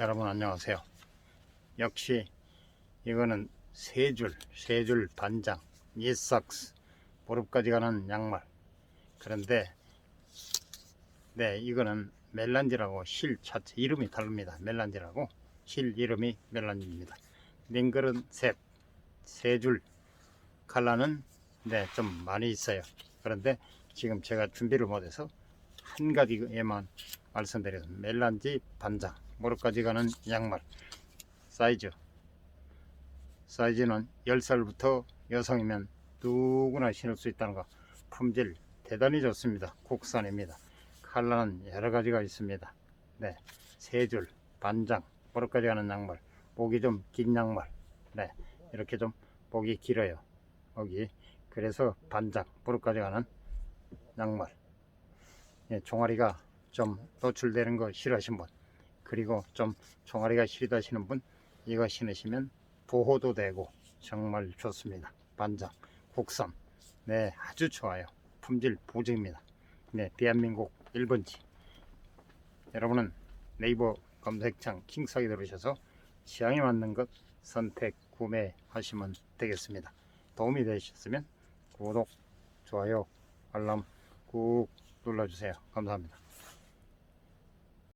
여러분 안녕하세요. 역시 이거는 세 줄, 세 줄 반장, 니삭스, 무릎까지 가는 양말. 그런데 네, 이거는 멜란지라고 실 자체 이름이 다릅니다. 멜란지라고 실 이름이 멜란지입니다. 링글은 셋, 세 줄, 칼라는 네, 좀 많이 있어요. 그런데 지금 제가 준비를 못해서 한 가지에만 말씀드려서 멜란지 반장, 무릎까지 가는 양말 사이즈. 사이즈는 10살부터 여성이면 누구나 신을 수 있다는 거. 품질 대단히 좋습니다. 국산입니다. 컬러는 여러 가지가 있습니다. 네, 세 줄 반장 무릎까지 가는 양말 목이 좀 긴 양말. 네, 이렇게 좀 목이 길어요. 여기. 그래서 반장 무릎까지 가는 양말. 예, 종아리가 좀 노출되는 거 싫어하시는 분 그리고 좀 종아리가 시리다시는 분 이거 신으시면 보호도 되고 정말 좋습니다. 반장 국산 네 아주 좋아요. 품질 보증입니다. 네 대한민국 1번지. 여러분은 네이버 검색창 킹사기 들으셔서 취향에 맞는 것 선택 구매하시면 되겠습니다. 도움이 되셨으면 구독 좋아요 알람 꾹 눌러주세요. 감사합니다